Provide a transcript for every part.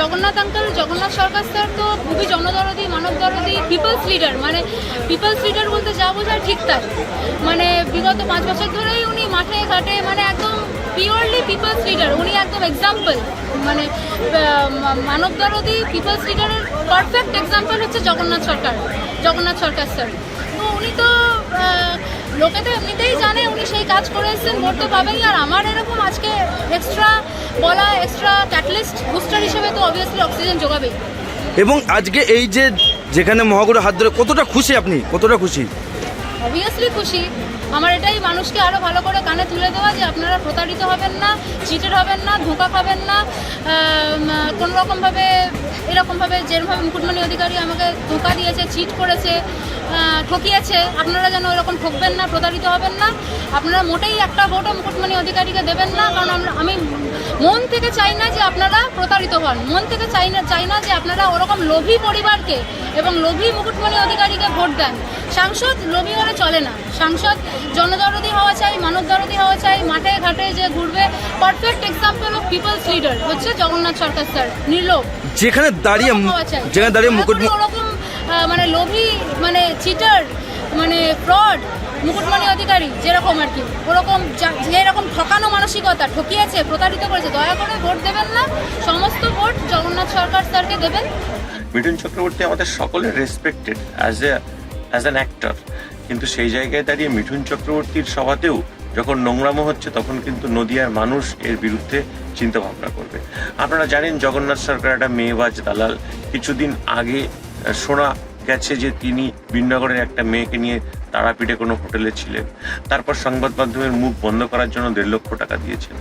Jagannath uncle Jagannath Sarkar sir তো খুবই জনদরদি, মানবদরদি পিপলস লিডার মানে পিপলস লিডার বলতে যা বোঝায় ঠিক তাই। মানে বিগত পাঁচ বছর ধরেই উনি মাঠে ঘাটে মানে একদম পিওরলি পিপলস লিডার উনি একদম এক্সাম্পল মানে মানবদরদি পিপলস লিডারের পারফেক্ট এক্সাম্পল হচ্ছে জগন্নাথ সরকার জগন্নাথ সরকার স্যার তো উনি তো লোকে তো এমনিতেই জানে উনি সেই কাজ করে এসেছেন, ভোট তো পাবেনই, আর আমার এরকম আজকে বলা এক্সট্রা ক্যাটালিস্ট বুস্টার হিসেবে তো অবভিয়াসলি অক্সিজেন যোগাবেই এবং আজকে এই যে যেখানে মহাগুরু হাত ধরে কতটা খুশি আপনি? কতটা খুশি? অবভিয়াসলি খুশি। আমার এটাই মানুষকে আরও ভালো করে কানে তুলে দেওয়া যে আপনারা প্রতারিত হবেন না চিটেড হবেন না, ধোঁকা খাবেন না কোনো রকমভাবে, এরকমভাবে যেরকমভাবে মুকুটমণি অধিকারী আমাকে ধোঁকা দিয়েছে চিট করেছে ঠকিয়েছে, আপনারা যেন এরকম ঠকবেন না, প্রতারিত হবেন না। আপনারা মোটেই একটা ভোটও মুকুটমণি অধিকারীকে দেবেন না, কারণ আমরা, আমি মন থেকে চাই না যে আপনারা প্রতারিত হন। মন থেকে চাই না চাই না যে আপনারা ওরকম লোভী পরিবারকে এবং লোভী মুকুটমণি অধিকারীকে ভোট দেন। সাংসদ লোভী হলে চলে না। সাংসদ জনদরদি হওয়া চাই মানবদরদি হওয়া চাই মাঠে ঘাটে যে ঘুরবে। Perfect example of people's leader হচ্ছে জগন্নাথ সরকার স্যার নির্লোভ। যেখানে দাঁড়িয়ে হওয়া চাই। যেখানে দাঁড়িয়ে মুকুট ওরকম মানে লোভী মানে চিটার মানে ফ্রড মুকুটমণি অধিকারী যেরকম আর কি ওরকম যা- যেরকম ঠকানো মানসিকতা ঠকিয়েছে প্রতারিত করেছে দয়া করে ভোট দেবেন না। সমস্ত ভোট জগন্নাথ সরকার স্যারকে দেবেন। মিঠুন চক্রবর্তী আমাদের সকলের respected as a as an actor কিন্তু সেই জায়গায় দাঁড়িয়ে মিঠুন চক্রবর্তীর সভাতেও যখন নোংরামো হচ্ছে, তখন কিন্তু নদিয়ার মানুষ এর বিরুদ্ধে চিন্তা ভাবনা করবে। আপনারা জানেন, জগন্নাথ সরকার একটা মেয়েবাজ দালাল। কিছুদিন আগে শোনা গেছে যে তিনি বিনগরের একটা মেয়েকে নিয়ে তারাপীঠে কোনো হোটেলে ছিলেন। তারপর সংবাদ মাধ্যমের মুখ বন্ধ করার জন্য দেড় লক্ষ টাকা দিয়েছেন।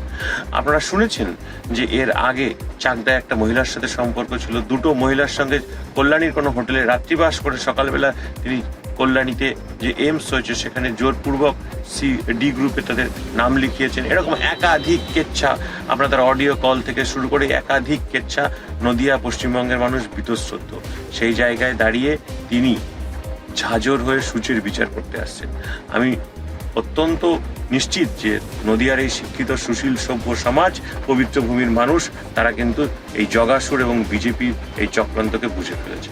আপনারা শুনেছেন যে এর আগে চাকদায় একটা মহিলার সাথে সম্পর্ক ছিল। দুটো মহিলার সঙ্গে কল্যাণীর কোনো হোটেলে রাত্রিবাস করে সকালবেলা তিনি কল্যাণীতে যে এইমস হয়েছে, সেখানে জোরপূর্বক সি ডি গ্রুপে তাদের নাম লিখিয়েছেন। এরকম একাধিক কেচ্ছা আপনাদের অডিও কল থেকে শুরু করে একাধিক কেচ্ছা নদিয়া, পশ্চিমবঙ্গের মানুষ বীতশ্রদ্ধ। সেই জায়গায় দাঁড়িয়ে তিনি ঝাঁঝর হয়ে সূচের বিচার করতে আসছেন। আমি অত্যন্ত নিশ্চিত যে নদিয়ার এই শিক্ষিত সুশীল সভ্য সমাজ, পবিত্র ভূমির মানুষ, তারা কিন্তু এই জগাসুর এবং বিজেপির এই চক্রান্তকে বুঝে ফেলেছে।